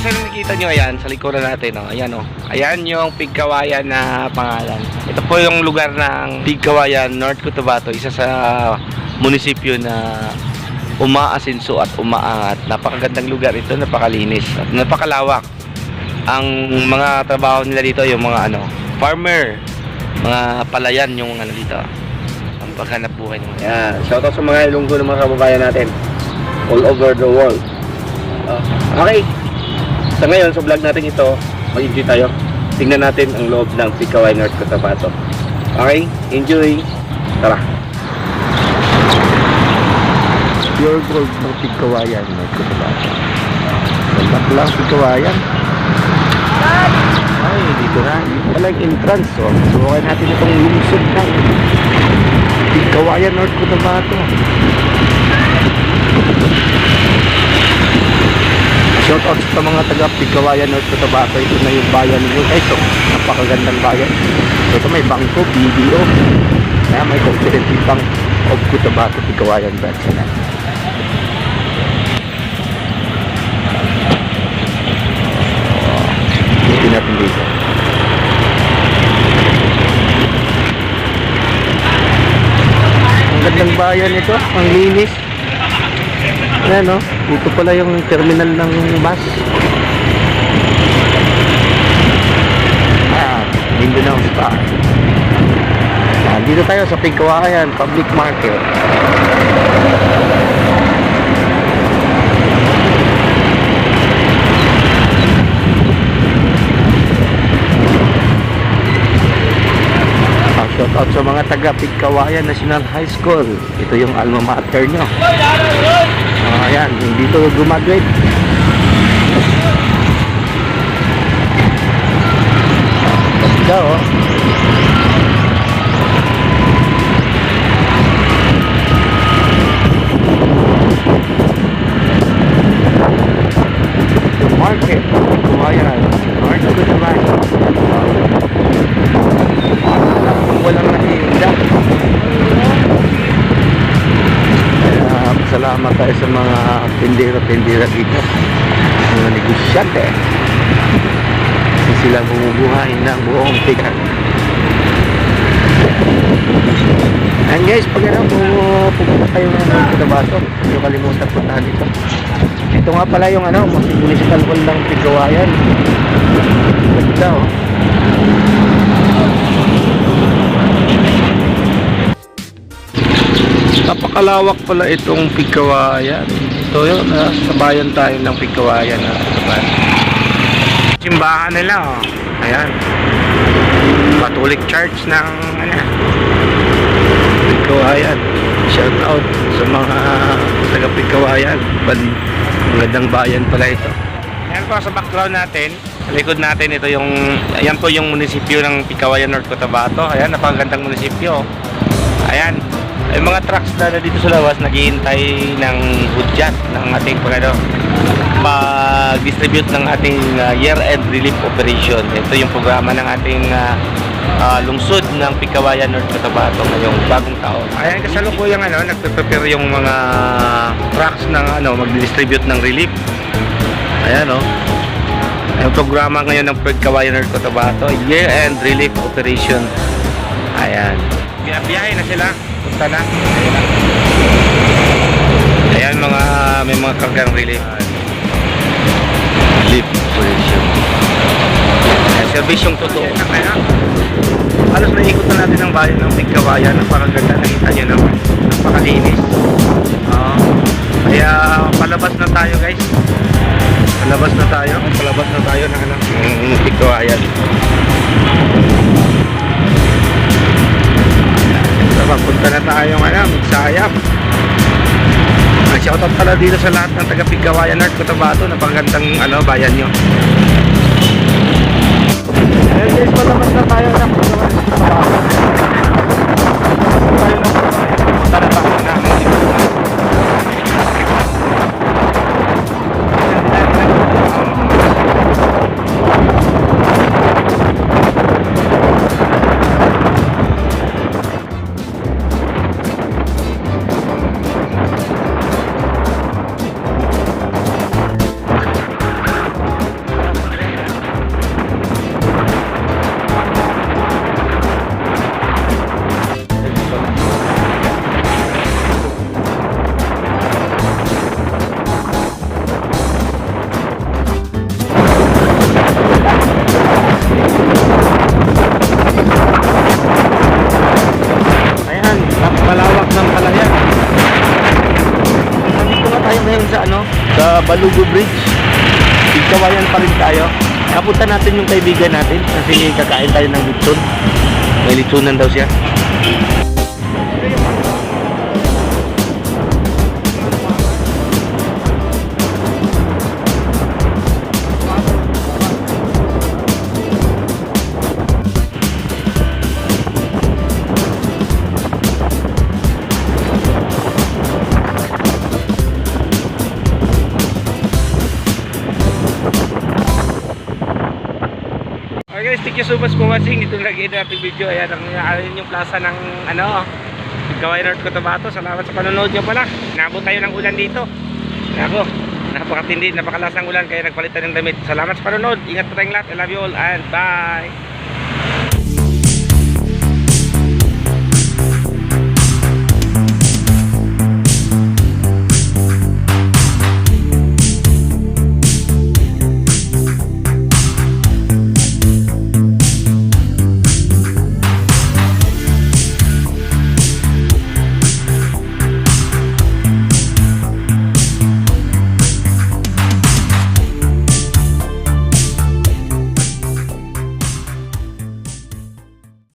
guys, ano nakikita nyo ayan sa likuran natin, oh. Ayan, oh. Ayan yung Pigkawayan na pangalan. Ito po yung lugar ng Pigkawayan, North Cotabato, isa sa munisipyo na umaasinso at umaangat. Napakagandang lugar ito, napakalinis at napakalawak. Ang mga trabaho nila dito, yung mga ano, farmer, mga palayan yung ano dito. Ang paghanap buhay nila. Yan, shoutout sa mga ilunggo ng mga kababayan natin all over the world. Ah, okay. Sa ngayon, sa vlog natin ito, mag-enjoy tayo. Tingnan natin ang loob ng Picaway North Cotabato. Okay? Enjoy! Tara! Pure gold ng Pigkawayan North Cotabato. Ganda lang Pigkawayan. Ay, dito na. Yung entrance. Oh. Subukan natin itong lungsod ng Pigkawayan North Cotabato. Shout out sa mga taga Pigkawayan North Cotabato. Ito na yung bayan nyo guys. So, napakagandang bayan. Ito may bangko, BDO. Kaya may Cooperative Bank of Cotabato Pigkawayan branch na. Hindi natin dito. Ang gandang bayan ito. Ang linis. Ayan o. Dito pala yung terminal ng bus. Ah, Mindanao Spa. Ah, dito tayo sa Pigkawayan Public Market. Shout out sa mga taga Pigkawayan National High School. Ito yung alma mater nyo. Ah, ayan, yung dito gumaduate. Ganda oh. Market, Pigkawayan, North Cotabato. Walang nahihinda. Kaya salamat tayo sa mga tindera-tindera dito. Mga negosyante. Kasi sila bumubuhay ng buong tigan. And guys, pag ano, pu- pupunta kayo ng Cotabato, hindi kalimutan puntahan dito. Ito nga pala yung ano, municipal hall ng Pigawayan. Ganda oh. Napakalawak pala itong Pigkawayan. Ito yun, ah, sa bayan tayo ng Pigkawayan. Ah, diba? Simbahan nila, oh. Ayan. Catholic Church ng, ano, Pigkawayan. Shout out sa mga taga Pigkawayan. Magandang bayan pala ito. Ayan po sa background natin. Likod natin, ito yung, ayan po yung munisipyo ng Pigkawayan, North Cotabato. Ayan, napakagandang munisipyo. Ayan, yung mga trucks na dito sa labas naghihintay ng hudyat ng ating pagano mag-distribute ng ating uh, year-end relief operation. Ito yung programa ng ating uh, uh, lungsod ng Pikawayan North Cotabato ngayong bagong taon. Ayan kasalukuyang ano, nagpe-prepare yung mga trucks ng ano mag-distribute ng relief. Ayan oh. Ang programa ngayon ng Pikawayan North Cotabato, year-end relief operation. Ayan. Biyahe na sila. Punta na. Ayan na. Ayan mga may mga kargang relief. Relief operation. Ayan, servisyong totoo. Halos naikot na natin ang bayan ng Pigkawayan. Napakaganda. Nakita nyo naman. Napakalinis. Oo. kaya palabas na tayo guys. Palabas na tayo. Palabas na tayo ng ano, ng Pigkawayan. Papunta na tayo ano, Magsayap. Ang shoutout pala dito sa lahat ng taga Pigkawayan North Cotabato na pagandang ano, bayan nyo. Ayan guys, palabas na tayo ng Pigkawayan North Cotabato. Kapunta natin yung kaibigan natin kasi kakain tayo ng litson. May litsonan daw siya. Guys, thank you so much for watching. Ito lagi na ating video. Ayan ang ayan yung plaza ng ano, Gawai North Cotabato. Salamat sa panonood nyo pala. Nabot tayo ng ulan dito. Ako, napakatindi, napakalas ng ulan kaya nagpalitan ng damit. Salamat sa panonood. Ingat po tayong lahat. I love you all and bye.